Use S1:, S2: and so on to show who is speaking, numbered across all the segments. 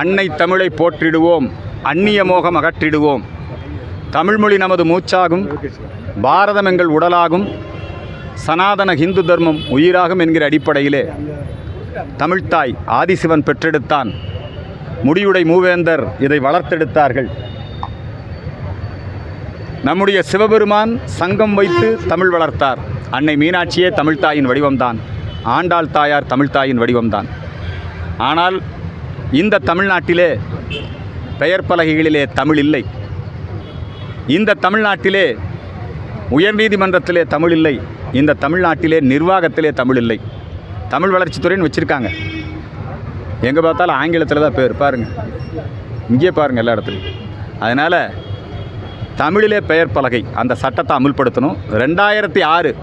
S1: அன்னை தமிழை போற்றிடுவோம் அந்நிய மோகம் அகற்றிடுவோம். தமிழ்மொழி நமது மூச்சாகும் பாரதம் எங்கள் உடலாகும் சனாதன ஹிந்து தர்மம் உயிராகும் என்கிற அடிப்படையிலே தமிழ்த்தாய் ஆதிசிவன் பெற்றெடுத்தான். முடியுடை மூவேந்தர் இதை வளர்த்தெடுத்தார்கள். நம்முடைய சிவபெருமான் சங்கம் வைத்து தமிழ் வளர்த்தார். அன்னை மீனாட்சியே தமிழ்த்தாயின் வடிவம்தான். ஆண்டாள் தாயார் தமிழ்த்தாயின் வடிவம்தான். ஆனால் இந்த தமிழ்நாட்டிலே பெயர் பலகைகளிலே தமிழ் இல்லை. இந்த தமிழ்நாட்டிலே உயர்நீதிமன்றத்திலே தமிழ் இல்லை. இந்த தமிழ்நாட்டிலே நிர்வாகத்திலே தமிழ் இல்லை. தமிழ் வளர்ச்சித்துறைன்னு வச்சுருக்காங்க. எங்கே பார்த்தாலும் ஆங்கிலத்தில் தான் பேர். பாருங்கள் இங்கே பாருங்கள் எல்லா இடத்துலையும். அதனால் தமிழிலே பெயர் பலகை அந்த சட்டத்தை அமுல்படுத்தணும். ரெண்டாயிரத்தி ஆறு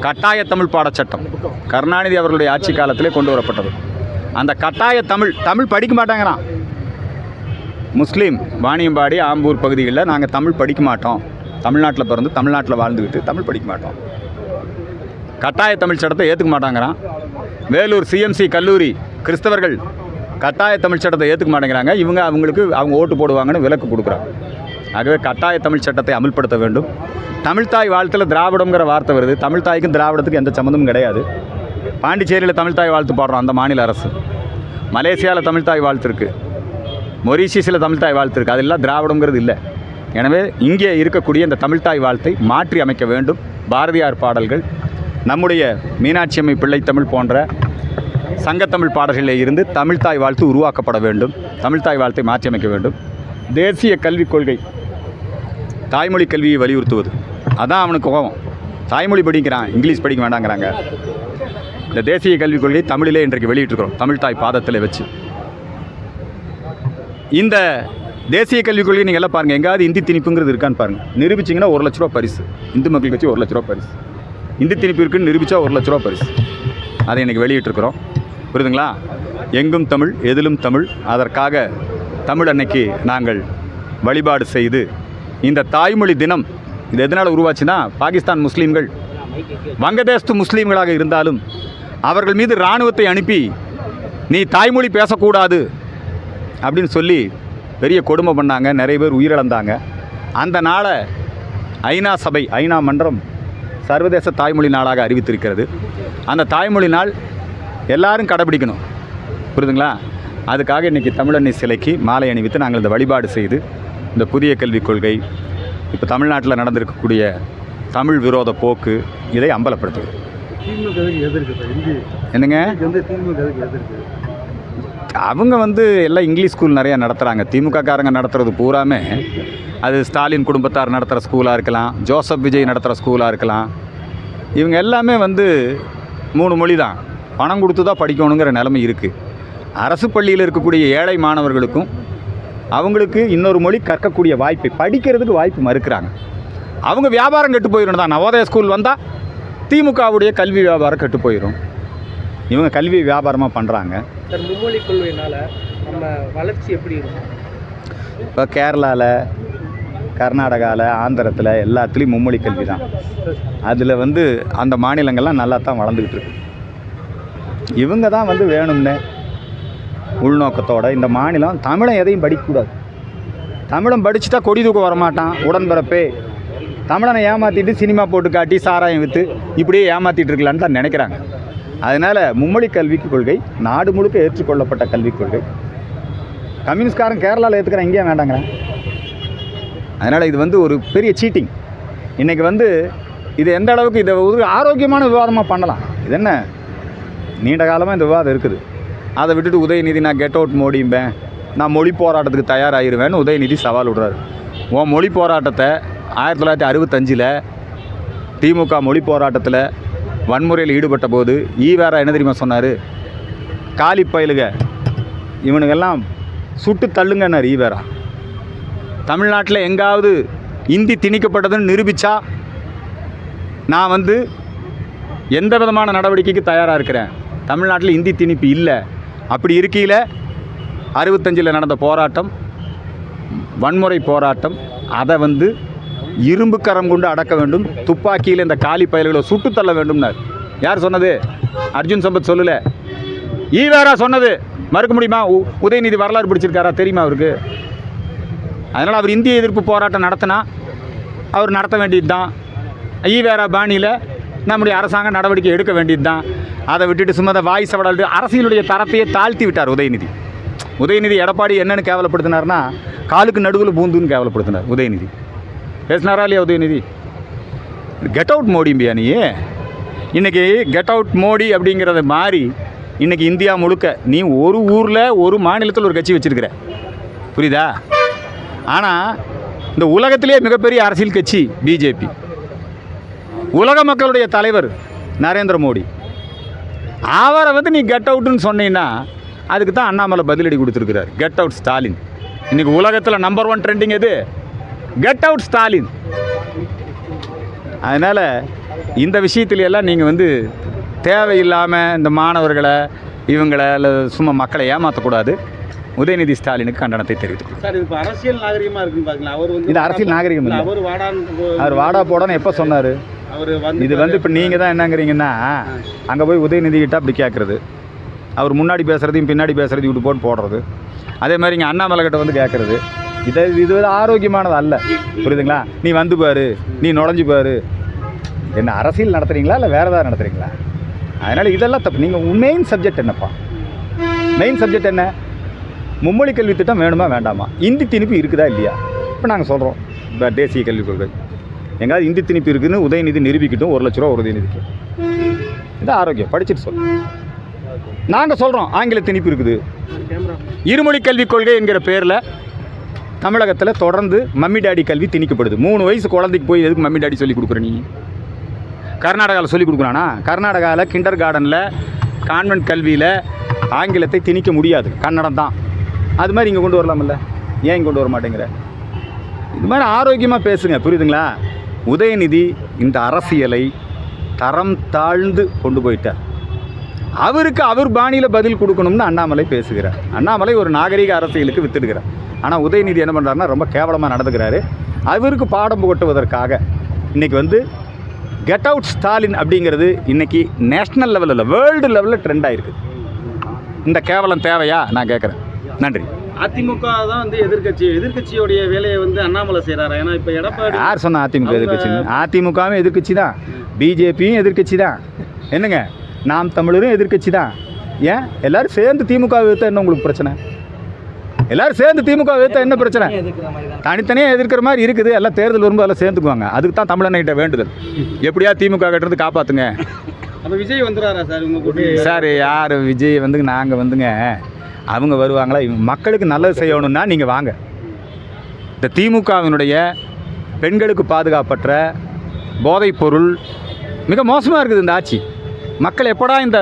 S1: கட்டாய தமிழ் பாடச்சட்டம் கருணாநிதி அவர்களுடைய ஆட்சி காலத்திலே கொண்டு வரப்பட்டது. அந்த கட்டாய தமிழ் தமிழ் படிக்க மாட்டாங்கிறான். முஸ்லீம் வாணியம்பாடி ஆம்பூர் பகுதிகளில் நாங்கள் தமிழ் படிக்க மாட்டோம். தமிழ்நாட்டில் பிறந்து தமிழ்நாட்டில் வாழ்ந்துக்கிட்டு தமிழ் படிக்க மாட்டோம். கட்டாய தமிழ் சட்டத்தை ஏற்றுக்க மாட்டாங்கிறான். வேலூர் சிஎம்சி கல்லூரி கிறிஸ்தவர்கள் கட்டாய தமிழ் சட்டத்தை ஏற்றுக்க மாட்டேங்கிறாங்க. இவங்க அவங்களுக்கு அவங்க ஓட்டு போடுவாங்கன்னு விலக்கு கொடுக்குறாங்க. ஆகவே கட்டாய தமிழ் சட்டத்தை அமல்படுத்த வேண்டும். தமிழ்தாய் வாழ்த்தில் திராவிடங்கிற வார்த்தை வருது. தமிழ்தாய்க்கும் திராவிடத்துக்கும் எந்த சம்மந்தமும் கிடையாது. பாண்டிச்சேரியில் தமிழ்தாய் வாழ்த்து பாடுறோம் அந்த மாநில அரசு. மலேசியாவில் தமிழ்தாய் வாழ்த்து இருக்குது மொரீஷியஸில் தமிழ்தாய் வாழ்த்து இருக்குது அதெல்லாம் திராவிடங்கிறது இல்லை. எனவே இங்கே இருக்கக்கூடிய இந்த தமிழ்தாய் வாழ்த்தை மாற்றி அமைக்க வேண்டும். பாரதியார் பாடல்கள் நம்முடைய மீனாட்சி அம்மை பிள்ளைத்தமிழ் போன்ற சங்கத்தமிழ் பாடல்களில் இருந்து தமிழ்தாய் வாழ்த்து உருவாக்கப்பட வேண்டும். தமிழ்தாய் வாழ்த்தை மாற்றி அமைக்க வேண்டும். தேசிய கல்விக் கொள்கை தாய்மொழி கல்வியை வலியுறுத்துவது. அதான் அவனுக்கு கோபம். தாய்மொழி படிக்கிறான் இங்கிலீஷ் படிக்க வேண்டாங்கிறாங்க. இந்த தேசிய கல்விக் கொள்கை தமிழிலே இன்றைக்கு வெளியிட்டிருக்கிறோம். தமிழ்தாய் பாதத்தில் வச்சு. இந்த தேசிய கல்விக் கொள்கை நீங்கள் எல்லாம் பாருங்கள் எங்கேயாவது இந்தி திணிப்புங்கிறது இருக்கான்னு பாருங்கள் நிரூபிச்சிங்கன்னா ஒரு லட்ச ரூபா பரிசு. இந்து மக்கள் கட்சி ஒரு லட்ச ரூபா பரிசு. இந்தி திணிப்பு இருக்குன்னு நிரூபித்தா ஒரு லட்ச ரூபா பரிசு. அதை இன்றைக்கி வெளியிட்டிருக்கிறோம். புரியுதுங்களா? எங்கும் தமிழ் எதிலும் தமிழ். அதற்காக தமிழ் அன்னைக்கு நாங்கள் வழிபாடு செய்து இந்த தாய்மொழி தினம் இது எதனால் உருவாச்சுன்னா பாகிஸ்தான் முஸ்லீம்கள் வங்கதேசத்து முஸ்லீம்களாக இருந்தாலும் அவர்கள் மீது இராணுவத்தை அனுப்பி நீ தாய்மொழி பேசக்கூடாது அப்படின்னு சொல்லி பெரிய கொடுமை பண்ணாங்க. நிறைய பேர் உயிரிழந்தாங்க. அந்த நாளை ஐநா சபை ஐநா மன்றம் சர்வதேச தாய்மொழி நாளாக அறிவித்திருக்கிறது. அந்த தாய்மொழி நாள் எல்லாரும் கடைபிடிக்கணும். புரியுதுங்களா? அதுக்காக இன்றைக்கி தமிழண்ணி சிலைக்கு மாலை அணிவித்து நாங்கள் இந்த வழிபாடு செய்து இந்த புதிய கல்விக் கொள்கை இப்போ தமிழ்நாட்டில் நடந்திருக்கக்கூடிய தமிழ் விரோத போக்கு இதை அம்பலப்படுத்துகிறது
S2: திமுகவுக்கு எதிர்க்கு சார் இந்தி.
S1: என்னங்க?
S2: இந்திக்கு வந்து திமுகவுக்கு எதிர்க்கு?
S1: அவங்க வந்து எல்லாம் இங்கிலீஷ் ஸ்கூல் நிறையா நடத்துகிறாங்க திமுக காரங்க நடத்துறது பூராமே. அது ஸ்டாலின் குடும்பத்தார் நடத்துகிற ஸ்கூலாக இருக்கலாம். ஜோசப் விஜய் நடத்துகிற ஸ்கூலாக இருக்கலாம். இவங்க எல்லாமே வந்து மூணு மொழி தான் பணம் கொடுத்து தான் படிக்கணுங்கிற நிலைமை இருக்குது அரசு பள்ளியில் இருக்கக்கூடிய ஏழை மாணவர்களுக்கும் அவங்களுக்கு இன்னொரு மொழி கற்கக்கூடிய வாய்ப்பை படிக்கிறதுக்கு வாய்ப்பு மறுக்கிறாங்க. அவங்க வியாபாரம் கெட்டு போயிடும் தான் நவோதய ஸ்கூல் வந்தால் திமுகவுடைய கல்வி வியாபாரம் கெட்டு போயிடும் இவங்க கல்வி வியாபாரமாக பண்ணுறாங்க
S3: சார் மும்மொழி கொள்கையினால நம்ம வளர்ச்சி எப்படி இருக்கும்?
S1: இப்போ கேரளாவில் கர்நாடகாவில் ஆந்திரத்தில் எல்லாத்துலேயும் மும்மொழி கல்வி தான் அதில் வந்து அந்த மாநிலங்கள்லாம் நல்லா தான் வளர்ந்துக்கிட்டு இருக்கு. இவங்க தான் வந்து வேணும்னு உள்நோக்கத்தோட இந்த மாநிலம் தமிழன் எதையும் படிக்கக்கூடாது. தமிழன் படிச்சுட்டா கொடி தூக்க வரமாட்டான் உடன்பிறப்பே தமிழனை ஏமாற்றிட்டு சினிமா போட்டு காட்டி சாராயம் விற்று இப்படியே ஏமாற்றிட்டு இருக்கலான்னு தான் நினைக்கிறாங்க. அதனால் மும்மொழி கல்விக்கு கொள்கை நாடு முழுக்க ஏற்றுக்கொள்ளப்பட்ட கல்விக் கொள்கை. கம்யூனிஸ்ட்காரன் கேரளாவில் ஏற்றுக்கிறேன் இங்கேயே வேண்டாங்கிறேன். அதனால் இது வந்து ஒரு பெரிய சீட்டிங் இன்றைக்கி வந்து இது எந்த அளவுக்கு இதை ஒரு ஆரோக்கியமான விவாதமாக பண்ணலாம். இது என்ன? நீண்ட காலமாக இந்த விவாதம் இருக்குது. அதை விட்டுட்டு உதயநிதி நான் கெட் அவுட் மோடிம்பேன் நான் மொழி போராட்டத்துக்கு தயாராகிடுவேன்னு உதயநிதி சவால் விடுறாரு. உன் மொழி போராட்டத்தை ஆயிரத்தி தொள்ளாயிரத்தி அறுபத்தஞ்சில் திமுக மொழி போராட்டத்தில் வன்முறையில் ஈடுபட்ட போது ஈவேரா என்ன தெரியுமா சொன்னார்? காலி பயலுக. இவனுங்கெல்லாம் சுட்டு தள்ளுங்கன்னார் ஈவேரா தமிழ்நாட்டில் எங்காவது இந்தி திணிக்கப்பட்டதுன்னு நிரூபித்தா நான் வந்து எந்த விதமான நடவடிக்கைக்கு தயாராக இருக்கிறேன்? தமிழ்நாட்டில் இந்தி திணிப்பு இல்லை. அப்படி இருக்கையில் அறுபத்தஞ்சில் நடந்த போராட்டம் வன்முறை போராட்டம் அதை வந்து இரும்பு கரம் கொண்டு அடக்க வேண்டும். துப்பாக்கியில் இந்த காலி பயல்களை சுட்டு தள்ள வேண்டும்னார். யார் சொன்னது? அர்ஜுன் சம்பத் சொல்லல. ஈவேரா சொன்னது. மறுக்க முடியுமா? உ- உதயநிதி வரலாறு பிடிச்சிருக்காரா? தெரியுமா அவருக்கு? அதனால் அவர் இந்திய எதிர்ப்பு போராட்டம் நடத்தினா அவர் நடத்த வேண்டியது தான் ஈவேரா பாணியில் நம்முடைய அரசாங்கம் நடவடிக்கை எடுக்க வேண்டியது தான் அதை விட்டுட்டு சும்மா அந்த வாய் சவடால் அரசியலுடைய தரத்தையே தாழ்த்தி விட்டார் உதயநிதி. உதயநிதி எடப்பாடி என்னென்னு கேவலப்படுத்தினார்னா காலுக்கு நடுவில் பூந்துன்னு கேவலப்படுத்தினார் உதயநிதி. பேசினாரா இல்லையா உதயநிதி? கெட் அவுட் மோடிம்பியா நீ? இன்றைக்கி கெட் அவுட் மோடி அப்படிங்கிறத மாறி இன்றைக்கி இந்தியா முழுக்க நீ ஒரு ஊரில் ஒரு மாநிலத்தில் ஒரு கட்சி வச்சுருக்கிற. புரியுதா? ஆனால் இந்த உலகத்திலே மிகப்பெரிய அரசியல் கட்சி பிஜேபி. உலக மக்களுடைய தலைவர் நரேந்திர மோடி. அவரை வந்து நீ கெட் அவுட்டுன்னு சொன்னீங்கன்னா அதுக்கு தான் அண்ணாமலை பதிலடி கொடுத்துருக்கிறார். கெட் அவுட் ஸ்டாலின் இன்றைக்கி உலகத்தில் நம்பர் ஒன் ட்ரெண்டிங் எது? கெட் அவுட் ஸ்டாலின் அதனால் இந்த விஷயத்துல எல்லாம் நீங்கள் வந்து தேவையில்லாமல் இந்த மாணவர்களை இவங்களை இல்லை சும்மா மக்களை ஏமாற்றக்கூடாது உதயநிதி ஸ்டாலினுக்கு கண்டனத்தை தெரிவித்துக்
S2: சார் இது இப்போ அரசியல் நாகரிகமா இருக்குன்னு அவர் வந்து
S1: இது அரசியல் நாகரிகம் இல்லை.
S2: அவர் வாடான்னு
S1: அவர் வாடா போடான்னு எப்போ சொன்னார்?
S2: அவர் வந்து
S1: இது வந்து இப்போ நீங்கள் தான் என்னங்கிறீங்கன்னா அங்கே போய் உதயநிதி கிட்ட அப்படி கேட்குறது அவர் முன்னாடி பேசுகிறதையும் பின்னாடி பேசுகிறதையும் விட்டு போட்டு போடுறது. அதே மாதிரி இங்கே அண்ணாமலை கிட்ட வந்து கேட்குறது இதை இது வந்து ஆரோக்கியமானது அல்ல. புரியுதுங்களா? நீ வந்து பாரு நீ நுழைஞ்சு பாரு. என்ன அரசியல் நடத்துகிறீங்களா இல்லை வேறு ஏதாவது நடத்துகிறீங்களா அதனால் இதெல்லாம் தப்பு. நீங்கள் மெயின் சப்ஜெக்ட் என்னப்பா? மெயின் சப்ஜெக்ட் என்ன? மும்மொழி கல்வி திட்டம் வேணுமா வேண்டாமா? இந்தி திணிப்பு இருக்குதா இல்லையா? இப்போ நாங்கள் சொல்கிறோம் இப்போ தேசிய கல்விக் கொள்கை எங்காவது இந்தி திணிப்பு இருக்குதுன்னு உதயநிதி நிரூபிக்கட்டும் ஒரு லட்ச ரூபா உதயநிதிக்கு. இது ஆரோக்கியம். படிச்சுட்டு சொல் நாங்கள் சொல்கிறோம் ஆங்கில திணிப்பு இருக்குது. இருமொழி கல்விக் கொள்கை என்கிற பேரில் தமிழகத்தில் தொடர்ந்து மம்மி டாடி கல்வி திணிக்கப்படுது. மூணு வயசு குழந்தைக்கு போய் எதுக்கு மம்மி டாடி சொல்லி கொடுக்குற நீ? கர்நாடகாவில் சொல்லி கொடுக்குறானா கர்நாடகாவில் கிண்டர் கார்டனில் கான்வென்ட் கல்வியில் ஆங்கிலத்தை திணிக்க முடியாது. கன்னடம் தான். அது மாதிரி இங்கே கொண்டு வரலாமில்ல ஏன் இங்கே கொண்டு வர மாட்டேங்கிற இது மாதிரி ஆரோக்கியமாக பேசுங்க. புரியுதுங்களா? உதயநிதி இந்த அரசியலை தரம் தாழ்ந்து கொண்டு போயிட்டார். அவருக்கு அவர் பாணியில் பதில் கொடுக்கணும்னு அண்ணாமலை பேசுகிறார். அண்ணாமலை ஒரு நாகரிக அரசியலுக்கு வித்துடுகிறார். ஆனால் உதயநிதி என்ன பண்ணுறாருன்னா ரொம்ப கேவலமாக நடந்துக்கிறாரு. அவருக்கு பாடம் புகட்டுவதற்காக இன்றைக்கி வந்து கெட் அவுட் ஸ்டாலின் அப்படிங்கிறது இன்றைக்கி நேஷ்னல் லெவலில் வேர்ல்டு லெவலில் ட்ரெண்ட் ஆயிருக்கு. இந்த கேவலம் தேவையா? நான் கேட்குறேன் நன்றி.
S2: அதிமுக தான் வந்து எதிர்க்கட்சி. எதிர்க்கட்சியோடைய வேலையை வந்து அண்ணாமலை செய்றாரா? ஏன்னா இப்போ எடப்பாடி
S1: யார் சொன்னா அதிமுக எதிர்க்கட்சி அதிமுகவும் எதிர்க்கட்சி தான் பிஜேபியும் எதிர்க்கட்சி தான் என்னங்க? நாம் தமிழரும் எதிர்க்கட்சி தான் ஏன்? எல்லாரும் சேர்ந்து திமுக எதிர்த்தா என்ன உங்களுக்கு பிரச்சனை? எல்லாரும் சேர்ந்து திமுக எதிர்த்தா என்ன பிரச்சனை? தனித்தனியாக எதிர்க்கிற மாதிரி இருக்குது. எல்லாம் தேர்தல் வரும்போது எல்லாம் சேர்ந்துக்குவாங்க. அதுக்கு தான் தமிழன்கிட்ட வேண்டுதல். எப்படியா திமுக கிட்ட இருந்து காப்பாற்றுங்க
S2: விஜய் வந்துடுறாரா சார் உங்க கூட்டி
S1: சார் யார்? விஜய் வந்துங்க நாங்கள் வந்துங்க. அவங்க வருவாங்களா? இவங்க மக்களுக்கு நல்லது செய்யணும்னா நீங்கள் வாங்க. இந்த திமுகவினுடைய பெண்களுக்கு பாதுகாப்பற்ற போதைப் பொருள் மிக மோசமாக இருக்குது இந்த ஆட்சி. மக்கள் எப்படா இந்த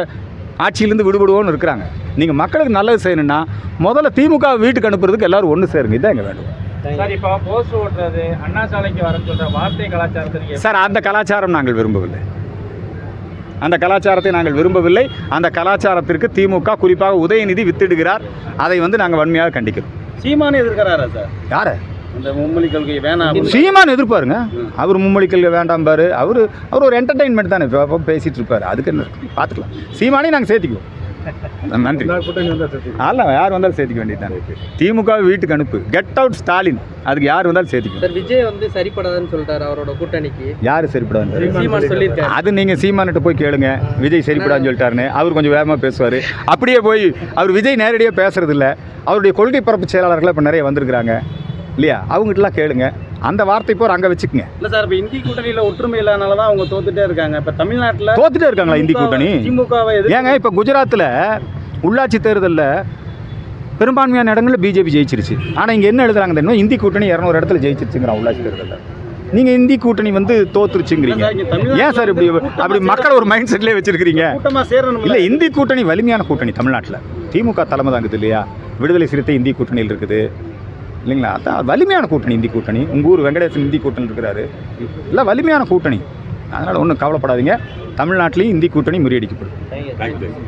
S1: ஆட்சியிலேருந்து விடுபடுவோன்னு இருக்கிறாங்க. நீங்கள் மக்களுக்கு நல்லது செய்யணும்னா முதல்ல திமுக வீட்டுக்கு அனுப்புறதுக்கு எல்லாரும் ஒன்று சேருங்க. இதான் எங்கள் வேண்டும்
S3: சார் இப்போ போஸ்ட் ஓட்டுறது அண்ணா சாலைக்கு வர சொல்ற வார்த்தை கலாச்சாரத்தை நீங்க
S1: சார் அந்த கலாச்சாரம் நாங்கள் விரும்பவில்லை. அந்த கலாச்சாரத்தை நாங்கள் விரும்பவில்லை. அந்த கலாச்சாரத்திற்கு திமுக குறிப்பாக உதயநிதி வித்திடுகிறார். அதை வந்து நாங்கள் வன்மையாக கண்டிக்கிறோம்.
S2: சீமானு எதிர்க்கிறாரா சார்?
S1: யாரை?
S2: அந்த மும்மொழி கொள்கை வேணாம்.
S1: சீமான் எதிர்ப்பாருங்க. அவர் மும்மொழி கல்வி வேண்டாம் பாரு. அவர் அவர் ஒரு என்டர்டைன்மெண்ட் தானே. இப்போ பேசிகிட்டு இருப்பார். அதுக்கு என்ன? பார்த்துக்கலாம் சீமானையும் நாங்கள் சேர்த்திக்குவோம். நன்றி. அல்ல யார் வந்தாலும் சேர்த்திக்க வேண்டியது திமுக வீட்டுக்கு அனுப்பு. கெட் அவுட் ஸ்டாலின் அதுக்கு யார் வந்தாலும் சேர்த்திக்கும்
S3: சார் விஜய் வந்து சரிப்படாதுன்னு சொல்லிட்டாரு அவரோட கூட்டணிக்கு.
S1: யார் சரிப்படாது
S3: சீமான்
S1: அது நீங்கள் சீமான்கிட்ட போய் கேளுங்க. விஜய் சரிப்படான்னு சொல்லிட்டாருன்னு. அவர் கொஞ்சம் வேகமாக பேசுவார். அப்படியே போய் அவர் விஜய் நேரடியாக பேசுறது இல்ல. அவருடைய கொள்கை பரப்பு செயலாளர்கள் இப்போ நிறைய வந்திருக்கிறாங்க. இல்லையா? அவங்ககிட்டலாம் கேளுங்க. அந்த வார்த்தை போர் அங்கே வச்சுக்கோங்க.
S2: இல்ல சார் இப்போ இந்தி கூட்டணியில ஒற்றுமை இல்லாதனால தான் அவங்க தோத்துட்டே இருக்காங்க. இப்போ தமிழ்நாட்டுல
S1: தோத்துட்டே இருக்காங்களா இந்தி கூட்டணி?
S2: திமுகவை
S1: ஏங்க இப்போ குஜராத்தில் உள்ளாட்சி தேர்தலில் பெரும்பான்மையான இடங்களில் பிஜேபி ஜெயிச்சிருச்சு. ஆனால் இங்கே என்ன எழுதுறாங்க தெரியுமா? இந்தி கூட்டணி இரநூறு இடத்துல ஜெயிச்சிருச்சுங்கிறான் உள்ளாட்சி தேர்தலில். நீங்கள் இந்தி கூட்டணி வந்து தோத்துருச்சுங்கிறீங்க. ஏன் சார் இப்படி அப்படி மக்கள் ஒரு மைண்ட் செட்லேயே வச்சிருக்கிறீங்க? இல்லை இந்தி கூட்டணி வலிமையான கூட்டணி தமிழ்நாட்டில். திமுக தலைமை தாங்குது இல்லையா? விடுதலை சிறுத்தை இந்தி கூட்டணியில் இருக்குது. இல்லைங்களா? அதான் வலிமையான கூட்டணி இந்தி கூட்டணி. உங்கள் ஊர் வெங்கடேசன் இந்தி கூட்டணி இருக்கிறாரு. இல்லை வலிமையான கூட்டணி. அதனால் ஒன்றும் கவலைப்படாதீங்க. தமிழ்நாட்டிலையும் இந்தி கூட்டணி முறியடிக்கப்படும்.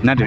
S1: நன்றி.